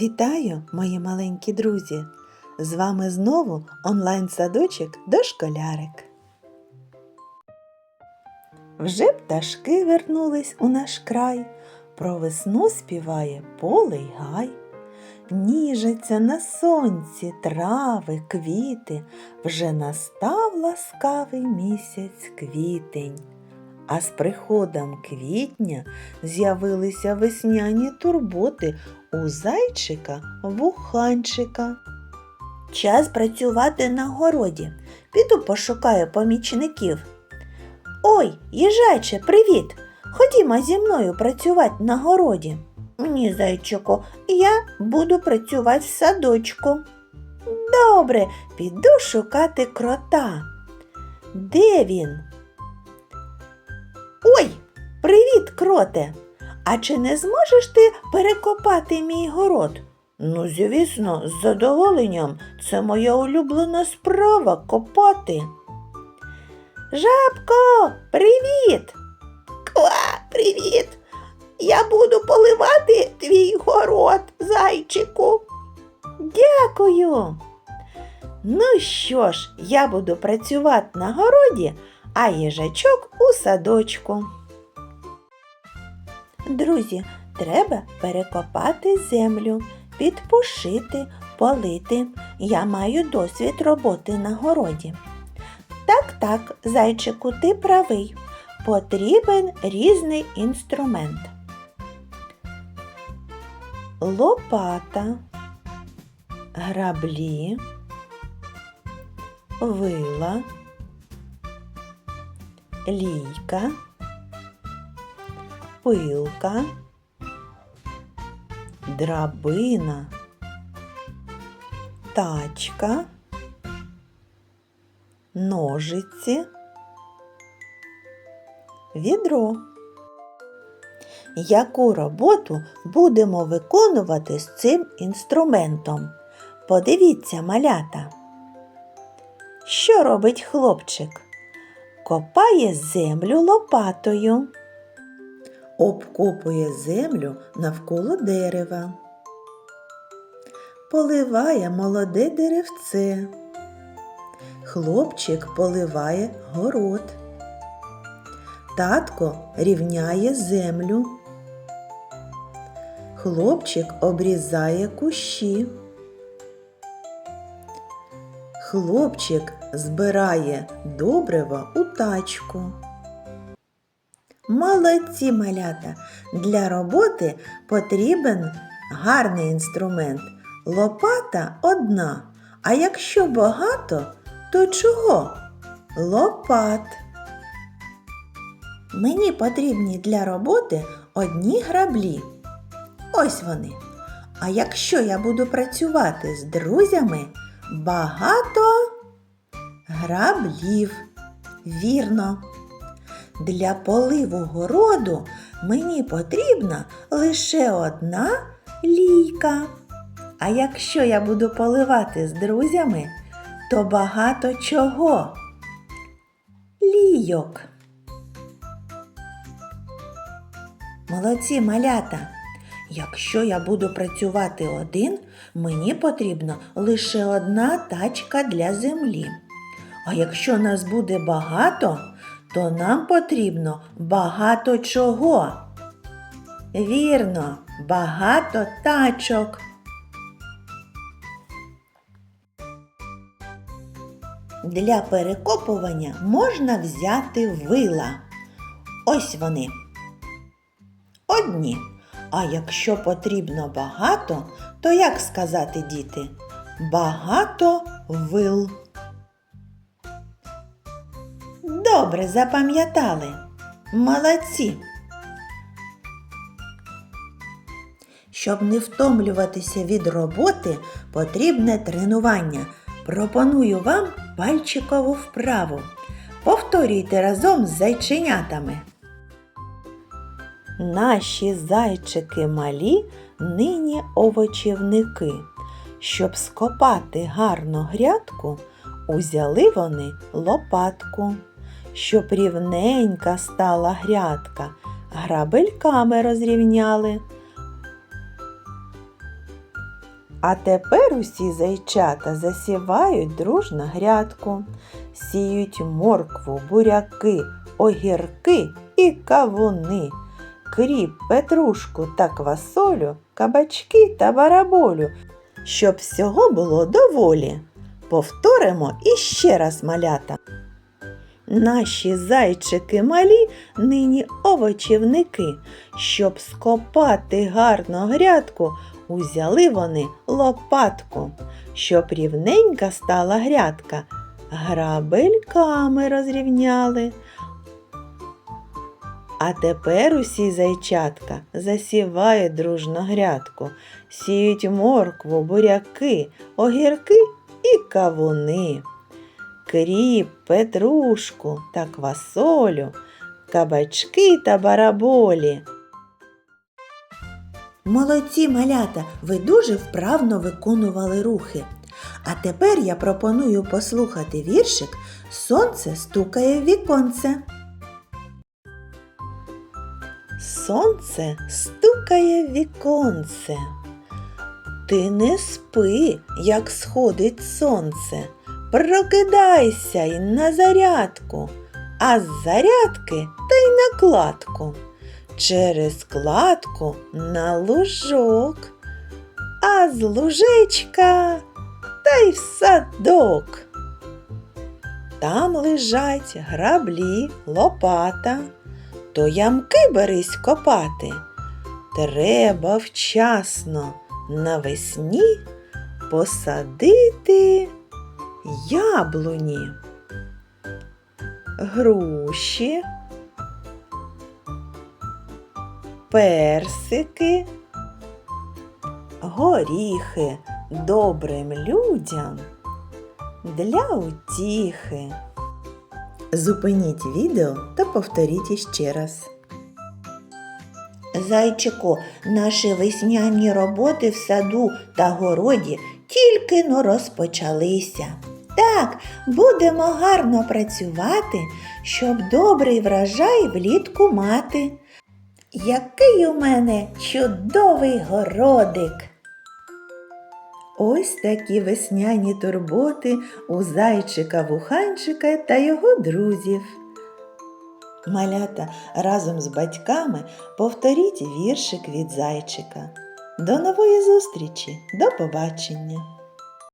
Вітаю, мої маленькі друзі! З вами знову онлайн-садочок Дошколярик. Вже пташки вернулись у наш край, про весну співає поле й гай. Ніжаться на сонці трави, квіти, вже настав ласкавий місяць квітень. А з приходом квітня з'явилися весняні турботи у зайчика вуханчика. Час працювати на городі. Піду пошукаю помічників. Ой, їжаче, привіт! Ходімо зі мною працювати на городі. Ні, зайчику, я буду працювати в садочку. Добре, піду шукати крота. Де він? Ой, привіт, кроте! А чи не зможеш ти перекопати мій город? Ну, звісно, з задоволенням. Це моя улюблена справа копати. Жабко, привіт! Ква, привіт! Я буду поливати твій город, зайчику. Дякую. Ну що ж, я буду працювати на городі, а їжачок у садочку. Друзі, треба перекопати землю, підпушити, полити. Я маю досвід роботи на городі. Так, так, зайчику, ти правий. Потрібен різний інструмент. Лопата, граблі, вила, лійка, пилка, драбина, тачка, ножиці, відро. Яку роботу будемо виконувати з цим інструментом? Подивіться, малята. Що робить хлопчик? Копає землю лопатою. Обкопує землю навколо дерева. Поливає молоде деревце. Хлопчик поливає город. Татко рівняє землю. Хлопчик обрізає кущі. Хлопчик збирає добрива у тачку. Молодці малята! Для роботи потрібен гарний інструмент. Лопата одна. А якщо багато, то чого? Лопат. Мені потрібні для роботи одні граблі. Ось вони. А якщо я буду працювати з друзями, багато граблів. Вірно. Для поливу городу мені потрібна лише одна лійка. А якщо я буду поливати з друзями, то багато чого? Лійок. Молодці малята. Якщо я буду працювати один, мені потрібна лише одна тачка для землі. А якщо нас буде багато, то нам потрібно багато чого. Вірно, багато тачок. Для перекопування можна взяти вила. Ось вони. Одні. А якщо потрібно багато, то як сказати, діти? Багато вил. Добре запам'ятали. Молодці. Щоб не втомлюватися від роботи, потрібне тренування. Пропоную вам пальчикову вправу. Повторюйте разом з зайченятами. Наші зайчики малі нині овочівники. Щоб скопати гарну грядку, узяли вони лопатку. Щоб рівненька стала грядка, грабельками розрівняли. А тепер усі зайчата засівають дружно грядку, сіють моркву, буряки, огірки і кавуни, кріп, петрушку та квасолю, кабачки та бараболю, щоб всього було доволі. Повторимо іще раз малята. Наші зайчики малі нині овочівники, щоб скопати гарно грядку, узяли вони лопатку, щоб рівненька стала грядка, грабельками розрівняли. А тепер усі зайчатка засівають дружно грядку, сіють моркву, буряки, огірки і кавуни кріп, петрушку та квасолю, кабачки та бараболі. Молодці малята, ви дуже вправно виконували рухи. А тепер я пропоную послухати віршик Сонце стукає в віконце. Сонце стукає віконце. Ти не спи, як сходить сонце. Прокидайся й на зарядку, а з зарядки та й на кладку. Через кладку на лужок, а з лужечка та й в садок. Там лежать граблі, лопата, то ямки берись копати. Треба вчасно навесні посадити яблуні, груші, персики, горіхи добрим людям для утіхи. Зупиніть відео та повторіть іще раз. Зайчику, наші весняні роботи в саду та городі тільки но розпочалися. Так, будемо гарно працювати, щоб добрий врожай влітку мати. Який у мене чудовий городик! Ось такі весняні турботи у зайчика вуханчика та його друзів. Малята разом з батьками повторіть віршик від зайчика. До нової зустрічі, до побачення!